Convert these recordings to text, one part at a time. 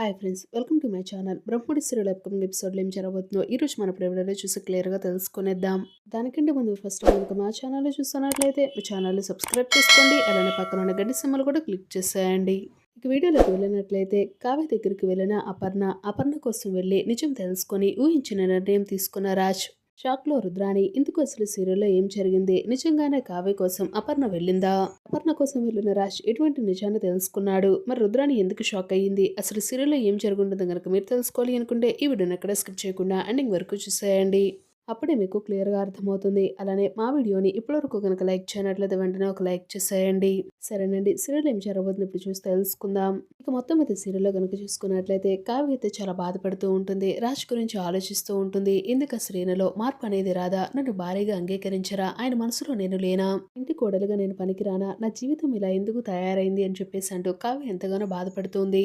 Hi friends welcome to my channel Brahmadi serial upcoming ఎపిసోడ్లో ఏం జరగబోతుందో ఈ రోజు మన ప్రేమలో చూసి క్లియర్గా తెలుసుకునేద్దాం. దానికంటే ముందు ఫస్ట్ కనుక మా ఛానల్ చూస్తున్నట్లయితే మా ఛానల్ సబ్స్క్రైబ్ చేసుకోండి. అలానే పక్కన ఉన్న గడ్డి సిమ్మలు కూడా క్లిక్ చేసేయండి. ఇక వీడియోలోకి వెళ్ళినట్లయితే కావ్య దగ్గరికి వెళ్ళిన అపర్ణ అపర్ణ కోసం వెళ్ళి నిజం తెలుసుకొని ఊహించిన నిర్ణయం తీసుకున్న రాజ్. షాక్లో రుద్రాణి ఇందుకు అసలు సీరియల్లో ఏం జరిగింది? నిజంగానే కావ్య కోసం అపర్ణ వెళ్ళిందా? అపర్ణ కోసం వెళ్ళిన రాజ్ ఎటువంటి నిజాన్ని తెలుసుకున్నాడు? మరి రుద్రాణి ఎందుకు షాక్ అయ్యింది? అసలు సీరియల్లో ఏం జరుగుంటుందో కనుక మీరు తెలుసుకోవాలి అనుకుంటే ఈ వీడియోని ఎక్కడ స్కిప్ చేయకుండా ఎండింగ్ వరకు చూసేయండి. అప్పుడే మీకు క్లియర్గా అర్థమవుతుంది. అలానే మా వీడియోని ఇప్పటివరకు కనుక లైక్ చేయనట్లయితే వెంటనే ఒక లైక్ చేసేయండి. సరేనండి. సీరియల్ ఏం జరగబోతుంది ఇప్పుడు చూసి తెలుసుకుందాం. ఇక మొత్తం అయితే సీరియల్లో కనుక చూసుకున్నట్లయితే కావ్య అయితే చాలా బాధపడుతూ ఉంటుంది. రాజ్ గురించి ఆలోచిస్తూ ఉంటుంది. ఇందుక అసలు మార్పు అనేది రాదా? నన్ను భారీగా అంగీకరించరా? ఆయన మనసులో నేను లేనా? ఇంటి కోడలుగా నేను పనికిరానా? నా జీవితం ఇలా ఎందుకు తయారైంది? అని చెప్పేసి అంటూ కావ్య ఎంతగానో బాధపడుతుంది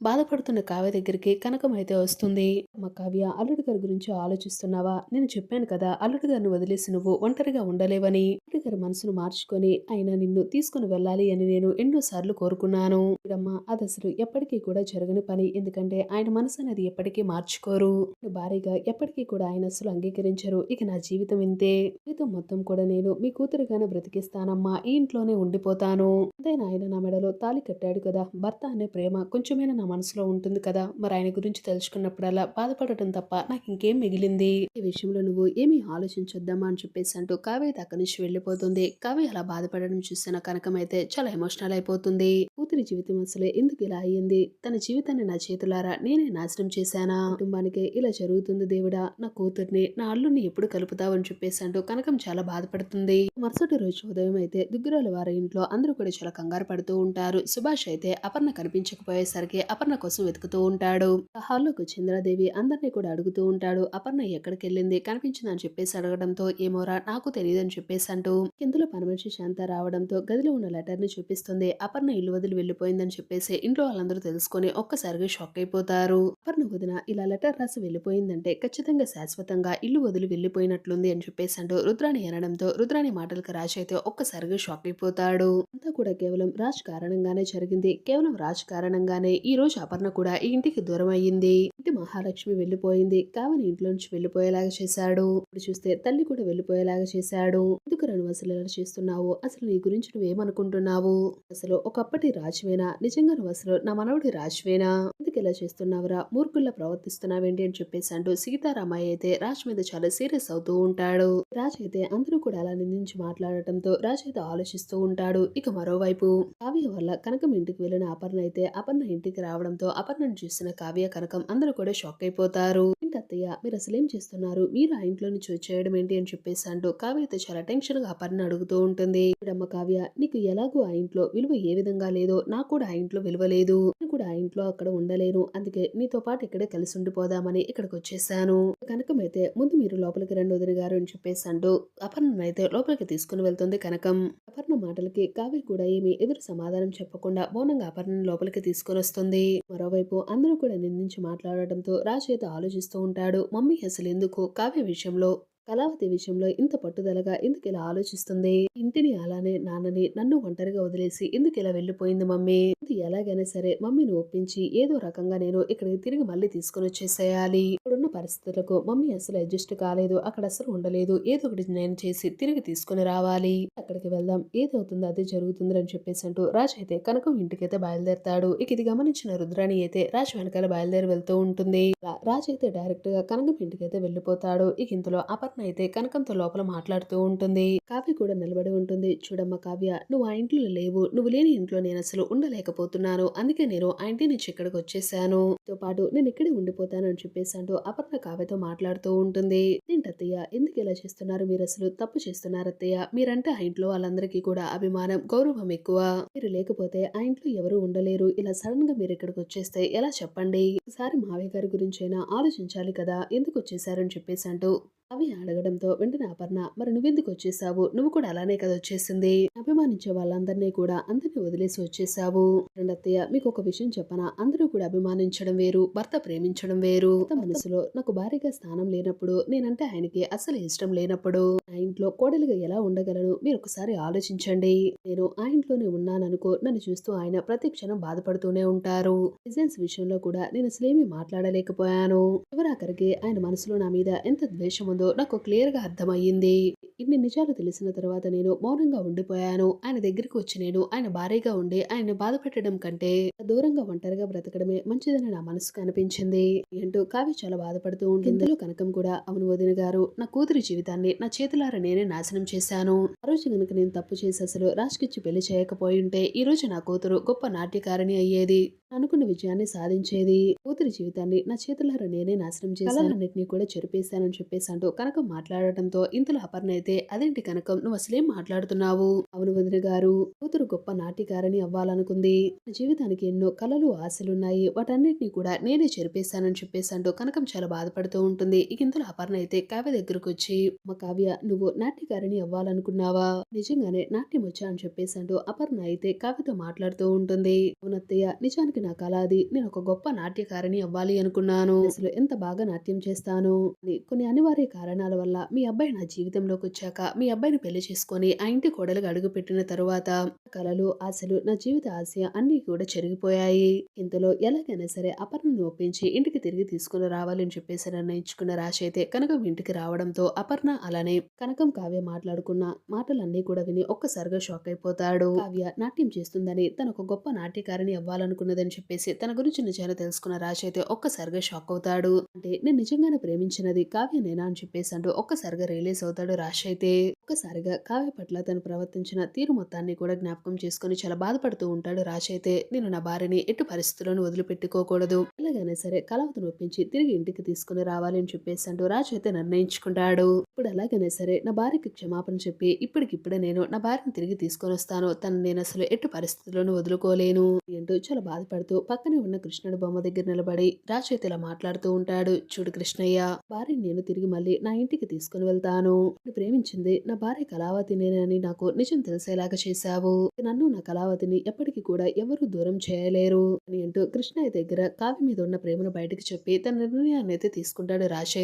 బాధపడుతున్న కావ్య దగ్గరికి కనకం అయితే వస్తుంది. మా కావ్య అల్లుడి గారి గురించి ఆలోచిస్తున్నావా? నేను చెప్పాను కదా అల్లుడి గారిని వదిలేసి నువ్వు ఒంటరిగా ఉండలేవని. అల్లుడి గారి మనసును మార్చుకొని ఆయన నిన్ను తీసుకుని వెళ్ళాలి అని నేను ఎన్నోసార్లు కోరుకున్నాను. ఇదమ్మా అది అసలు ఎప్పటికీ కూడా జరగని పని. ఎందుకంటే ఆయన మనసు అనేది ఎప్పటికీ మార్చుకోరు. భారీగా ఎప్పటికీ కూడా ఆయన అసలు అంగీకరించరు. ఇక నా జీవితం ఇంతే. జీవితం మొత్తం కూడా నేను మీ కూతురుగానే బ్రతికిస్తానమ్మా. ఈ ఇంట్లోనే ఉండిపోతాను. అంతైనా ఆయన నా మెడలో తాలి కట్టాడు కదా. భర్త అనే ప్రేమ కొంచెమైనా మనసులో ఉంటుంది కదా? మరి ఆయన గురించి తెలుసుకున్నప్పుడల్లా బాధపడటం తప్ప నాకు ఇంకేం మిగిలింది? ఈ విషయంలో నువ్వు ఏమీ ఆలోచించొద్దామా అని చెప్పేసి అంటూ కావ్య అక్కడి నుంచి వెళ్ళిపోతుంది. కావ్య అలా బాధపడడం చూసిన కనకం అయితే చాలా ఎమోషనల్ అయిపోతుంది. కూతురి జీవితం అసలే ఎందుకు ఇలా అయ్యింది? తన జీవితాన్ని నా చేతులారా నేనే నాశనం చేశానా? కుటుంబానికి ఇలా జరుగుతుంది దేవుడా? నా కూతుర్ని నా అల్లుని ఎప్పుడు కలుపుతావని చెప్పేసి అంటూ కనకం చాలా బాధపడుతుంది. మరుసటి రోజు ఉదయం అయితే దుగ్గురాల వారి ఇంట్లో అందరూ కూడా చాలా కంగారు పడుతూ ఉంటారు. సుభాష్ అయితే అపర్ణ కనిపించకపోయేసరికి అపర్ణ కోసం వెతుకుతూ ఉంటాడు. హాల్లోకి చంద్రాదేవి అందరినీ కూడా అడుగుతూ ఉంటాడు. అపర్ణ ఎక్కడికి వెళ్ళింది కనిపించిందని చెప్పేసి అడగడంతో ఏమోరా నాకు తెలియదని చెప్పేసి అంటూ ఇందులో పనిమనిషి శాంత రావడంతో గదిలో ఉన్న లెటర్ని చూపిస్తుంది. అపర్ణ ఇల్లు వదిలి వెళ్ళిపోయిందని చెప్పేసి ఇంట్లో వాళ్ళందరూ తెలుసుకొని ఒక్కసారిగా షాక్ అయిపోతారు. అపర్ణ వదిన ఇలా లెటర్ రాసి వెళ్ళిపోయిందంటే ఖచ్చితంగా శాశ్వతంగా ఇల్లు వదిలి వెళ్ళిపోయినట్లుంది అని చెప్పేసి అంటూ రుద్రాణి అనడంతో రుద్రాణి మాటలకు రాజ్ అయితే ఒక్కసారిగా షాక్ అయిపోతాడు. అంతా కూడా కేవలం రాజ్ కారణంగానే జరిగింది. కేవలం రాజ్ కారణంగానే ఈ రోజు అపర్ణ కూడా ఈ ఇంటికి దూరం అయ్యింది. ఇంటి మహాలక్ష్మి వెళ్ళిపోయింది. కావని ఇంట్లో నుంచి వెళ్ళిపోయేలాగా చేశాడు. ఇప్పుడు చూస్తే తల్లి కూడా వెళ్ళిపోయేలాగా చేశాడు. ఎందుకు నువ్వు అసలు ఎలా చేస్తున్నావు? అసలు నీ గురించి నువ్వేమనుకుంటున్నావు? అసలు ఒకప్పటి రాజువేనా? నిజంగా నువ్వు అసలు నా మనవడి రాజువేనా? ఎందుకు ఇలా చేస్తున్నావురా? మూర్ఖుల్లా ప్రవర్తిస్తున్నావేంటి అని చెప్పేసి అంటూ సీతారామయ్య అయితే రాజ్ మీద చాలా సీరియస్ అవుతూ ఉంటాడు. రాజు అయితే అందరూ కూడా అలా నిందించి మాట్లాడటంతో రాజ్ అయితే ఆలోచిస్తూ ఉంటాడు. ఇక మరోవైపు కావ్య వల్ల కనకం ఇంటికి వెళ్ళిన అపర్ణ అయితే అపర్ణ ఇంటికి రావడంతో అపర్ణను చూసిన కావ్య కనకం అందరూ కూడా షాక్ అయిపోతారు. అత్తయ్య? మీరు అసలు ఏం చేస్తున్నారు? మీరు ఆ ఇంట్లో నుంచి వచ్చేయడం ఏంటి? అని చెప్పేసి అంటూ కావ్యతో చాలా టెన్షన్గా అపర్ణ అడుగుతూ ఉంటుంది. అమ్మ కావ్య నీకు ఎలాగో ఆ ఇంట్లో విలువ ఏ విధంగా లేదో నాకు కూడా ఆ ఇంట్లో విలువ లేదు. నేను కూడా ఆ ఇంట్లో అక్కడ ఉండలేను. అందుకే నీతో పాటు ఇక్కడే కలిసి ఉండిపోదామని ఇక్కడికి వచ్చేసాను. కనకం అయితే ముందు మీరు లోపలికి రండి వదిన గారు అని చెప్పేసి అంటూ అపర్ణ అయితే లోపలికి తీసుకుని వెళ్తుంది కనకం. అపర్ణ మాటలకి కావ్య కూడా ఏమి ఎదురు సమాధానం చెప్పకుండా మౌనంగా అపర్ణ లోపలికి తీసుకొని వస్తుంది. మరోవైపు అందరూ కూడా నిందించి మాట్లాడటంతో రాజు ఆలోచిస్తూ ఉంటాడు. మమ్మీ అసలు ఎందుకు కావ్య విషయంలో కళావతి విషయంలో ఇంత పట్టుదలగా ఎందుకు ఇలా ఆలోచిస్తుంది? ఇంటిని అలానే నాన్నని నన్ను ఒంటరిగా వదిలేసి ఎందుకు ఇలా వెళ్ళిపోయింది మమ్మీ? ఇది ఎలాగైనా సరే మమ్మీని ఒప్పించి ఏదో రకంగా నేను ఇక్కడికి తిరిగి మళ్ళీ తీసుకుని వచ్చేసేయాలి. ఇప్పుడున్న పరిస్థితులకు మమ్మీ అసలు అడ్జస్ట్ కాలేదు అక్కడ అసలు ఉండలేదు. ఏదో ఒకటి నేను చేసి తిరిగి తీసుకుని రావాలి. అక్కడికి వెళ్దాం ఏదవుతుందో అదే జరుగుతుంది అని చెప్పేసి అంటూ రాజ్ అయితే కనకం ఇంటికైతే బయలుదేరతాడు. ఇక ఇది గమనించిన రుద్రాణి అయితే రాజ్ వెనకాల బయలుదేరి వెళ్తూ ఉంటుంది. రాజ్ అయితే డైరెక్ట్గా కనకం ఇంటికైతే వెళ్ళిపోతాడు. ఇక ఇంతలో అపర్ణ అయితే కనకంతో లోపల మాట్లాడుతూ ఉంటుంది. కావ్య కూడా నిలబడి ఉంటుంది. చూడమ్మ కావ్య నువ్వు ఆ ఇంట్లో లేవు. నువ్వు లేని ఇంట్లో నేను అసలు ఉండలేకపోతున్నాను. అందుకే నేను ఆ ఇంటి నుంచి ఇక్కడికి వచ్చేసాను. తో పాటు నేను ఇక్కడే ఉండిపోతాను అని చెప్పేసి అంటూ అపర్ణ కావ్యతో మాట్లాడుతూ ఉంటుంది. ఏంటత్తయ్య ఎందుకు ఇలా చేస్తున్నారు? మీరు అసలు తప్పు చేస్తున్నారు అత్తయ్య. మీరంటే ఆ ఇంట్లో వాళ్ళందరికీ కూడా అభిమానం గౌరవం ఎక్కువ. మీరు లేకపోతే ఆ ఇంట్లో ఎవరు ఉండలేరు. ఇలా సడన్గా మీరు ఇక్కడికి వచ్చేస్తే ఎలా చెప్పండి? ఒకసారి మావయ్య గారి గురించి అయినా ఆలోచించాలి కదా. ఎందుకు వచ్చేసారని చెప్పేసి అంటూ అవి అడగడంతో వెంటనే అపర్ణ మరి నువ్వెందుకు వచ్చేసావు? నువ్వు కూడా అలానే కదా వచ్చేసింది? అభిమానించే వాళ్ళందరినీ కూడా అందరినీ వదిలేసి వచ్చేసావు. రెండత్తయ్య మీకు ఒక విషయం చెప్పనా? అందరూ కూడా అభిమానించడం వేరు భర్త ప్రేమించడం వేరు. మనసులో నాకు భారీగా స్థానం లేనప్పుడు నేనంటే ఆయనకి అసలు ఇష్టం లేనప్పుడు. నా ఇంట్లో కోడలిగా ఎలా ఉండగలను? మీరు ఒకసారి ఆలోచించండి. నేను ఆ ఇంట్లోనే ఉన్నాననుకో నన్ను చూస్తూ ఆయన ప్రతి క్షణం బాధపడుతూనే ఉంటారు. డిజైన్స్ విషయంలో కూడా నేను అసలేమీ మాట్లాడలేకపోయాను. చివరాఖరికి ఆయన మనసులో నా మీద ఎంత ద్వేషం ఉందో నాకు క్లియర్గా అర్థమయ్యింది. ఇన్ని నిజాలు తెలిసిన తర్వాత నేను మౌనంగా ఉండిపోయాను. ఆయన దగ్గరికి వచ్చి నేను ఆయన భారీగా ఉండి ఆయన బాధ పెట్టడం కంటే దూరంగా ఒంటరిగా బ్రతకడమే మంచిదని నా మనసుకు అనిపించింది. ఏంటో కావ్య చాలా బాధపడుతూ ఉంటుంది. ఇందులో కనకం కూడా అవును వదిన గారు నా కూతురి జీవితాన్ని నా చేతులారా నేనే నాశనం చేశాను. ఆ రోజు కనుక నేను తప్పు చేసి అసలు రాజ్కిచ్చి పెళ్ళి చేయకపోయి ఉంటే ఈ రోజు నా కూతురు గొప్ప నాట్యకారిణి అయ్యేది. అనుకున్న విజయాన్ని సాధించేది కూతురి జీవితాన్ని నా చేతులారా నేనే నాశనం చేశానన్నిటినీ కూడా చెరిపేశానని చెప్పేసి అంటూ కనకం మాట్లాడటంతో ఇంతలో అపర్ణ అయితే అదేంటి కనకం? నువ్వు అసలేం మాట్లాడుతున్నావు? అవును వదిన గారు కూతురు గొప్ప నాటికారని అవ్వాలనుకుంది. నా జీవితానికి ఎన్నో కలలు ఆశలున్నాయి. వాటన్నిటినీ కూడా నేనే చెరిపేశానని చెప్పేసి అంటూ కనకం చాలా బాధపడుతూ ఉంటుంది. ఇక ఇంతలో అపర్ణ అయితే కావ్య దగ్గరకు వచ్చి మా కావ్య నువ్వు నాట్యకారిణి అవ్వాలనుకున్నావా? నిజంగానే నాట్యం వచ్చా? అని చెప్పేసి అంటూ అపర్ణ అయితే కావ్యతో మాట్లాడుతూ ఉంటుంది. అవునత్తయ్య నిజానికి నా కళ అది? నేను ఒక గొప్ప నాట్యకారిణి అవ్వాలి అనుకున్నాను. అసలు ఎంత బాగా నాట్యం చేస్తాను? అని కొన్ని అనివార్య కారణాల వల్ల మీ అబ్బాయి నా జీవితంలోకి వచ్చాక మీ అబ్బాయిని పెళ్ళి చేసుకొని ఆ ఇంటి కోడలుగా అడుగు పెట్టిన తరువాత కళలు ఆశలు నా జీవిత ఆశ అన్ని కూడా చెరిగిపోయాయి. ఇంతలో ఎలాగైనా సరే అపర్ణను ఒప్పించి ఇంటికి తిరిగి తీసుకుని రావాలని చెప్పేసి నిర్ణయించుకున్న రాశి అయితే కనకం ఇంటికి రావడంతో అపర్ణ అలానే కనకం కావ్య మాట్లాడుకున్న మాటలన్నీ కూడా విని ఒక్కసారిగా షాక్ అయిపోతాడు. కావ్య నాట్యం చేస్తుందని తను ఒక గొప్ప నాట్యకారిణి అవ్వాలనుకున్నదని చెప్పేసి తన గురించి నిజాలు తెలుసుకున్న రాశి అయితే ఒక్కసారిగా షాక్ అవుతాడు. అంటే నేను నిజంగానే ప్రేమించినది కావ్యనేనా అని చెప్పేసి అంటూ ఒక్కసారిగా రిలీజ్ అవుతాడు రాశి అయితే. ఒక్కసారిగా కావ్య పట్ల తను ప్రవర్తించిన తీరు మొత్తాన్ని కూడా జ్ఞాపకం చేసుకుని చాలా బాధపడుతూ ఉంటాడు రాశి అయితే. నేను నా భార్యని ఎటు పరిస్థితులను వదిలిపెట్టుకోకూడదు. ఎలాగైనా సరే కలవతను ఒప్పించి తిరిగి ఇంటికి తీసుకుని రావాలి అని చెప్పేసి అంటూ రాజు అయితే నిర్ణయించుకుంటాడు. ఇప్పుడు అలాగైనా సరే నా భార్యకి క్షమాపణ చెప్పి ఇప్పటికిప్పుడే నేను నా భార్యను తిరిగి తీసుకొని వస్తాను. తను నేను అసలు ఎటు పరిస్థితులను వదులుకోలేను అంటూ చాలా బాధపడుతూ పక్కనే ఉన్న కృష్ణుడు బొమ్మ దగ్గర నిలబడి రాజు ఇలా మాట్లాడుతూ ఉంటాడు. చూడు కృష్ణయ్య భార్యని నేను తిరిగి మళ్ళీ నా ఇంటికి తీసుకుని వెళ్తాను. నేను ప్రేమించింది నా భార్య కళావతి నేనని నాకు నిజం తెలిసేలాగా చేశావు. నన్ను నా కళావతిని ఎప్పటికీ కూడా ఎవరూ దూరం చేయలేరు అని అంటూ కృష్ణయ్య దగ్గర కావ్య మీద ఉన్న ప్రేమను బయటకు చెప్పి తన నిర్ణయాన్ని అయితే తీసుకుంటాడు రాజ్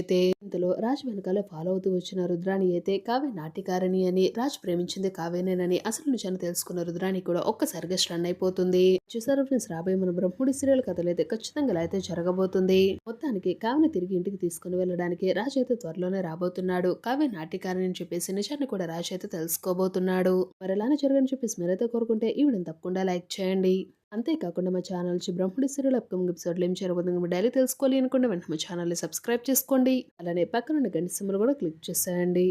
ఇంతలో రాజ్ వెనకాల ఫాలో అవుతూ వచ్చిన రుద్రాణి అయితే కావ్య నాటికారిణి అని రాజ్ ప్రేమించింది కావ్యనేనని అసలు నిజాన్ని తెలుసుకున్న రుద్రాణి కూడా ఒక్కసారిగా స్టన్ అయిపోతుంది. చూసారు ఫ్రెండ్స్ రాబోయే మన బ్రహ్ముడి సీరియల్ కథలు అయితే ఖచ్చితంగా ఇలా అయితే జరగబోతుంది. మొత్తానికి కావ్యని తిరిగి ఇంటికి తీసుకుని వెళ్ళడానికి రాజ్ అయితే త్వరలోనే రాబోతున్నాడు. కావ్య నాట్యకారిని అని చెప్పేసి నిజాన్ని కూడా రాజ్ అయితే తెలుసుకోబోతున్నాడు. మరి ఎలానే జరగని చెప్పేసి మీరైతే కోరుకుంటే ఈ వీడియోని తప్పకుండా లైక్ చేయండి. అంతేకాకుండా మా ఛానల్ నుంచి బ్రహ్మడి సీరియల్ అప్కమింగ్ ఎపిసోడ్లు ఏం జరగబోతుంది మీరు డైలీ తెలుసుకోవాలి అనుకుంటే వెంటనే మా ఛానల్ని సబ్స్క్రైబ్ చేసుకోండి. అలానే పక్కన గంట సింబల్ కూడా క్లిక్ చేసేయండి.